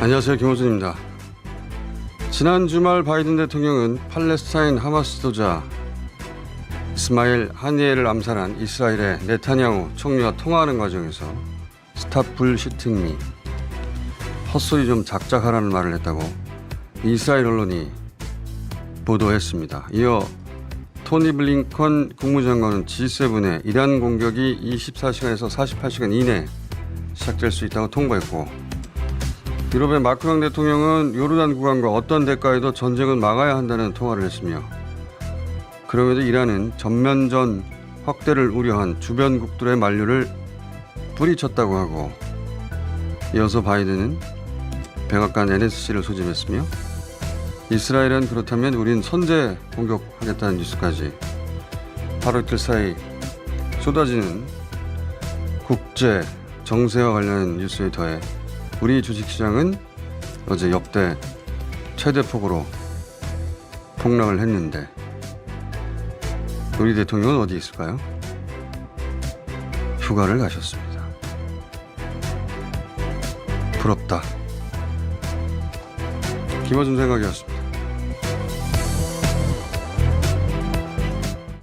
안녕하세요. 김호준입니다. 지난 주말 바이든 대통령은 팔레스타인 하마스 지도자 이스마일 하니에를 암살한 이스라엘의 네타냐후 총리와 통화하는 과정에서 스탑 불 시팅 미 헛소리 좀 작작하라는 말을 했다고 이스라엘 언론이 보도했습니다. 이어 토니 블링컨 국무장관은 G7의 이란 공격이 24시간에서 48시간 이내 시작될 수 있다고 통보했고 유럽의 마크롱 대통령은 요르단 국왕과 어떤 대가에도 전쟁은 막아야 한다는 통화를 했으며 그럼에도 이란은 전면전 확대를 우려한 주변국들의 만류를 뿌리쳤다고 하고 이어서 바이든은 백악관 NSC를 소집했으며 이스라엘은 그렇다면 우린 선제 공격하겠다는 뉴스까지 하루 이틀 사이 쏟아지는 국제 정세와 관련 뉴스에 더해 우리 주식시장은 어제 역대 최대 폭으로 폭락을 했는데 우리 대통령은 어디 있을까요? 휴가를 가셨습니다. 부럽다. 김어준 생각이었습니다.